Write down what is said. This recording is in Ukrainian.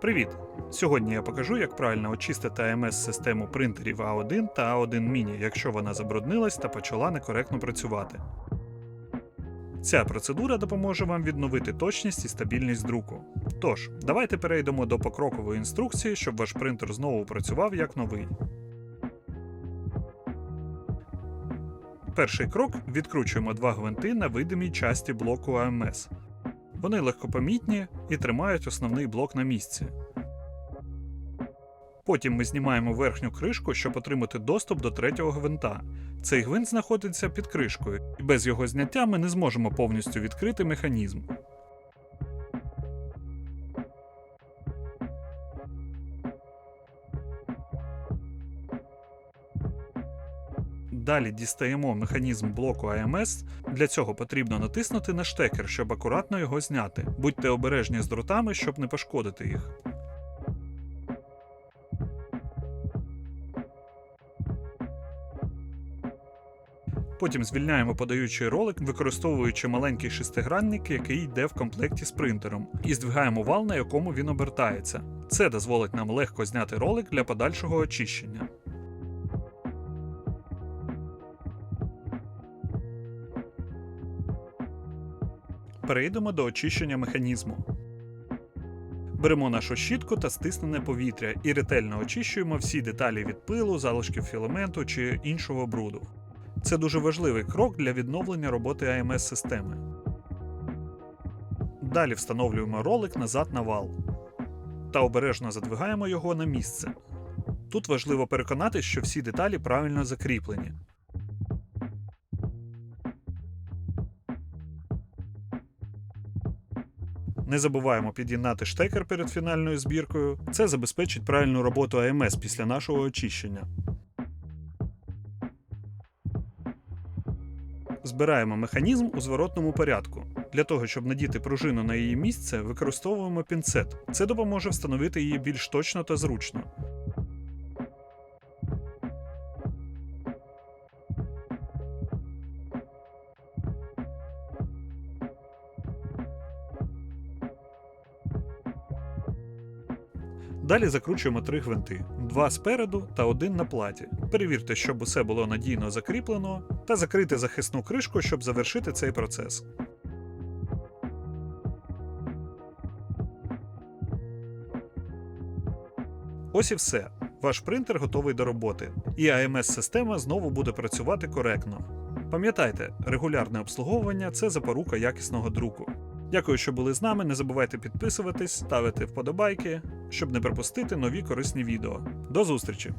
Привіт! Сьогодні я покажу, як правильно очистити AMS-систему принтерів A1 та A1 Mini, якщо вона забруднилась та почала некоректно працювати. Ця процедура допоможе вам відновити точність і стабільність друку. Тож, давайте перейдемо до покрокової інструкції, щоб ваш принтер знову працював як новий. Перший крок відкручуємо два гвинти на видимій часті блоку AMS. Вони легкопомітні і тримають основний блок на місці. Потім ми знімаємо верхню кришку, щоб отримати доступ до третього гвинта. Цей гвинт знаходиться під кришкою, і без його зняття ми не зможемо повністю відкрити механізм. Далі дістаємо механізм блоку AMS. Для цього потрібно натиснути на штекер, щоб акуратно його зняти. Будьте обережні з дротами, щоб не пошкодити їх. Потім звільняємо подаючий ролик, використовуючи маленький шестигранник, який йде в комплекті з принтером, і здвигаємо вал, на якому він обертається. Це дозволить нам легко зняти ролик для подальшого очищення. Перейдемо до очищення механізму. Беремо нашу щітку та стиснене повітря і ретельно очищуємо всі деталі від пилу, залишків філаменту чи іншого бруду. Це дуже важливий крок для відновлення роботи AMS-системи. Далі встановлюємо ролик назад на вал та обережно задвигаємо його на місце. Тут важливо переконатися, що всі деталі правильно закріплені. Не забуваємо під'єднати штекер перед фінальною збіркою. Це забезпечить правильну роботу АМС після нашого очищення. Збираємо механізм у зворотному порядку. Для того, щоб надіти пружину на її місце, використовуємо пінцет. Це допоможе встановити її більш точно та зручно. Далі закручуємо три гвинти: два спереду та один на платі. Перевірте, щоб усе було надійно закріплено, та закрити захисну кришку, щоб завершити цей процес. Ось і все. Ваш принтер готовий до роботи, і AMS-система знову буде працювати коректно. Пам'ятайте, регулярне обслуговування це запорука якісного друку. Дякую, що були з нами. Не забувайте підписуватись, ставити вподобайки, щоб не пропустити нові корисні відео. До зустрічі!